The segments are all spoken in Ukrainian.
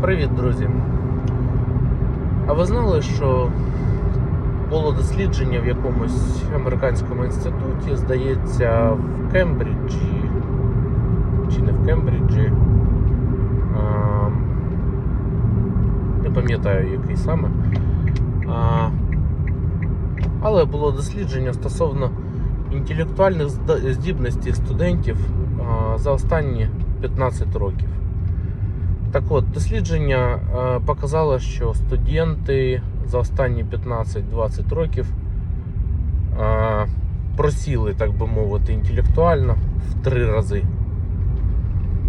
Привіт, друзі! А ви знали, що було дослідження в якомусь американському інституті, здається, в Кембриджі, чи не в Кембриджі, а, не пам'ятаю який саме. А, але було дослідження стосовно інтелектуальних здібностей студентів за останні 15 років. Так от, дослідження е, показало, що студенти за останні 15-20 років е, просіли, так би мовити, інтелектуально в три рази.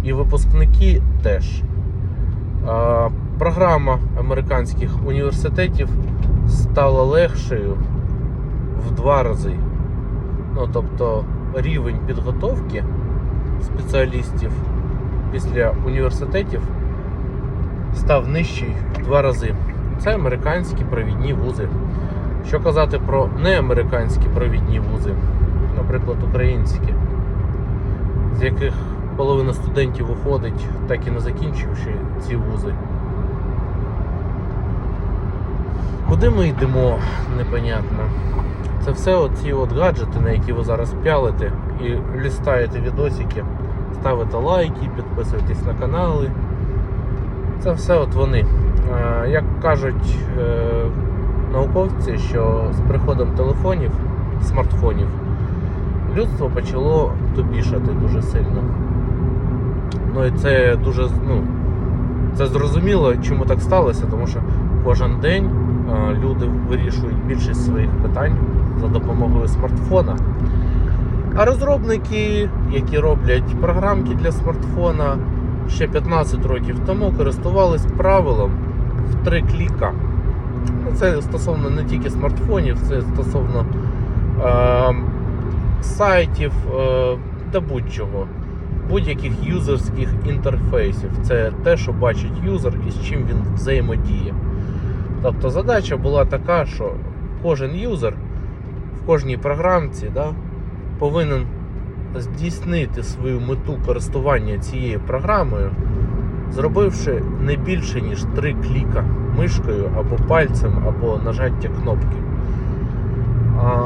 І випускники теж. Е, Програма американських університетів стала легшою в два рази. Ну, тобто рівень підготовки спеціалістів після університетів став нижчий в два рази. Це американські провідні вузи. Що казати про неамериканські провідні вузи, наприклад, українські, з яких половина студентів уходить, так і не закінчивши ці вузи. Куди ми йдемо, непонятно. Це все оці от гаджети, на які ви зараз пялите і лістаєте відосики, ставите лайки, підписуєтесь на канали. Це все от вони. Е, Як кажуть е, науковці, що з приходом телефонів, смартфонів, людство почало тупішати дуже сильно. Ну і це дуже ну, це зрозуміло, чому так сталося, тому що кожен день е, люди вирішують більшість своїх питань за допомогою смартфона. А розробники, які роблять програмки для смартфона, ще 15 років тому користувались правилом в три кліка. Ну, Це стосовно не тільки смартфонів, це стосовно е, сайтів е, та будь-чого, будь-яких юзерських інтерфейсів. Це те, що бачить юзер і з чим він взаємодіє. Тобто задача була така, що кожен юзер в кожній програмці да, повинен здійснити свою мету користування цією програмою, зробивши не більше ніж три кліка мишкою або пальцем, або нажаття кнопки.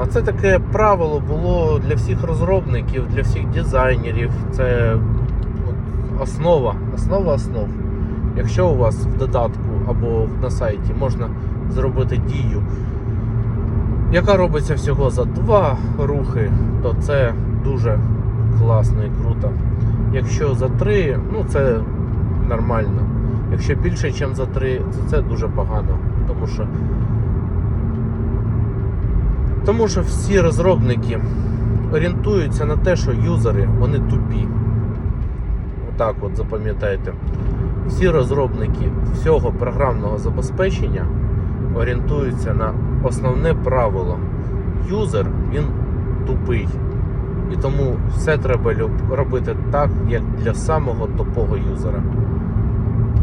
Це таке правило було для всіх розробників, для всіх дизайнерів. Це основа, основа основ. Якщо у вас в додатку або на сайті можна зробити дію, яка робиться всього за два рухи, то це дуже класно і круто. Якщо за три, ну це нормально. Якщо більше, ніж за три, то це дуже погано. Тому що тому що всі розробники орієнтуються на те, що юзери вони тупі. Отак от запам'ятайте. Всі розробники всього програмного забезпечення орієнтуються на основне правило. Юзер він тупий. І тому все треба робити так, як для самого тупого юзера.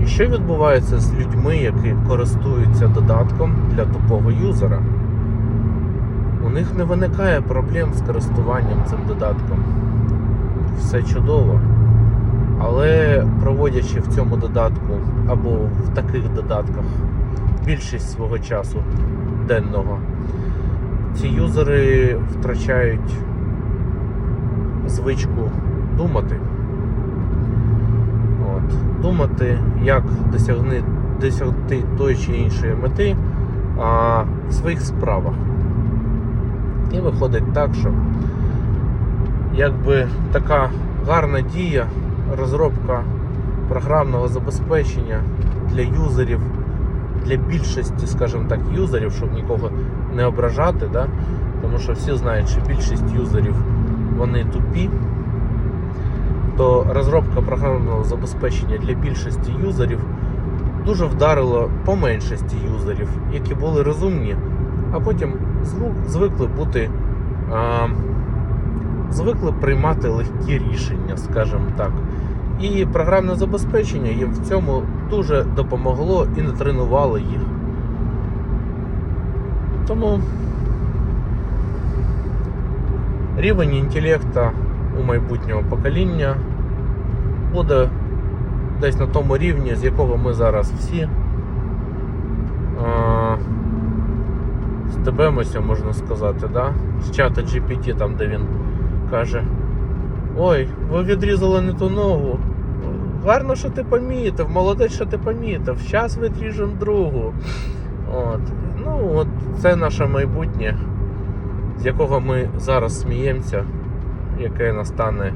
І що відбувається з людьми, які користуються додатком для тупого юзера? У них не виникає проблем з користуванням цим додатком. Все чудово. Але проводячи в цьому додатку або в таких додатках більшість свого часу денного, ці юзери втрачають звичку думати. От. Думати, як досягни, досягти тої чи іншої мети а, в своїх справах. І виходить так, що якби така гарна дія, розробка програмного забезпечення для юзерів, для більшості, скажімо так, юзерів, щоб нікого не ображати, да? тому що всі знають, що більшість юзерів вони тупі, то розробка програмного забезпечення для більшості юзерів дуже вдарила по меншості юзерів, які були розумні, а потім звикли бути. А, звикли приймати легкі рішення, скажімо так. І програмне забезпечення їм в цьому дуже допомогло і не тренувало їх. Тому рівень інтелекту у майбутнього покоління буде десь на тому рівні, з якого ми зараз всі. Стебемося, можна сказати, да? з чата GPT, там, де він каже: Ой, ви відрізали не ту ногу. Гарно, що ти помітив, молодець, що ти помітив. Зараз відріжемо другу. От. Ну, от це наше майбутнє, з якого ми зараз сміємося, яке настане,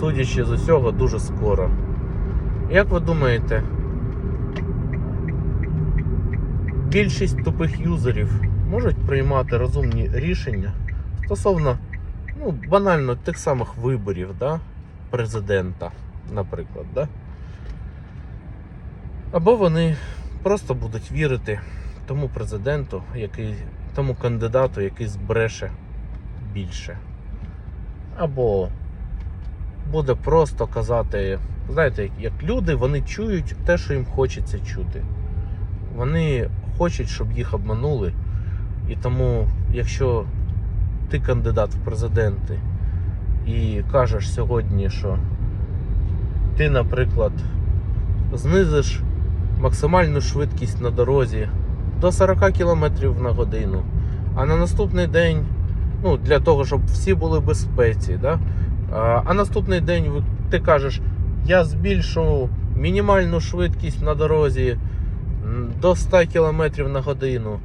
судячи з усього, дуже скоро. Як ви думаєте, більшість тупих юзерів можуть приймати розумні рішення стосовно ну, банально тих самих виборів, да? президента, наприклад, да? Або вони просто будуть вірити тому президенту, який, тому кандидату, який збреше більше. Або буде просто казати, знаєте, як- люди, вони чують те, що їм хочеться чути. Вони хочуть, щоб їх обманули. І тому, якщо ти кандидат в президенти і кажеш сьогодні, що ти, наприклад, знизиш максимальну швидкість на дорозі до 40 км на годину, а на наступний день, ну, для того, щоб всі були в безпеці, да? а, наступний день ти кажеш, я збільшу мінімальну швидкість на дорозі до 100 км на годину,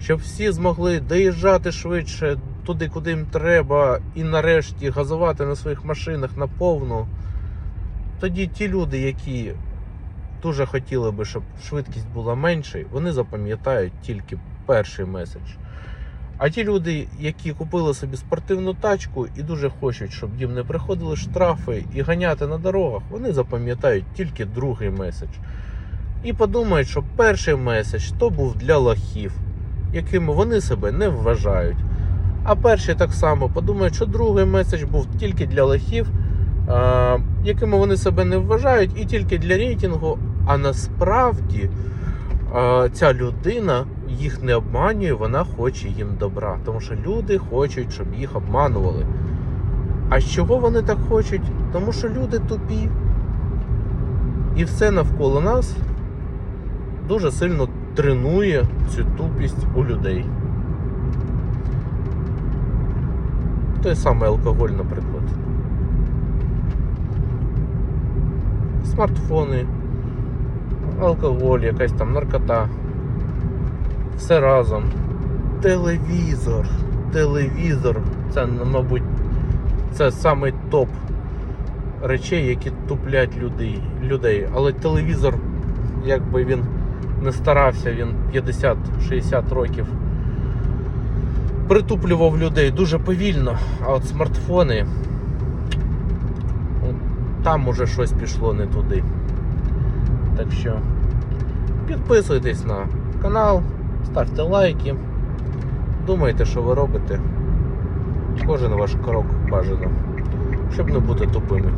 щоб всі змогли доїжджати швидше туди, куди їм треба, і нарешті газувати на своїх машинах на повну. Тоді ті люди, які дуже хотіли би, щоб швидкість була меншою, вони запам'ятають тільки перший меседж. А ті люди, які купили собі спортивну тачку і дуже хочуть, щоб їм не приходили штрафи і ганяти на дорогах, вони запам'ятають тільки другий меседж. І подумають, що перший меседж то був для лохів, якими вони себе не вважають. А перший так само подумають, що другий меседж був тільки для лохів, якими вони себе не вважають, і тільки для рейтингу. А насправді ця людина їх не обманює, вона хоче їм добра. Тому що люди хочуть, щоб їх обманували. А з чого вони так хочуть? Тому що люди тупі. І все навколо нас дуже сильно тренує цю тупість у людей. Той самий алкоголь, наприклад. Смартфони, алкоголь, якась там наркота. Все разом. Телевізор. Телевізор. Це, мабуть, це самий топ речей, які туплять людей. людей. Але телевізор, якби він не старався, він 50-60 років притуплював людей дуже повільно, а от смартфони там уже щось пішло не туди. Так що підписуйтесь на канал, ставте лайки, думайте, що ви робите. Кожен ваш крок бажано, щоб не бути тупими.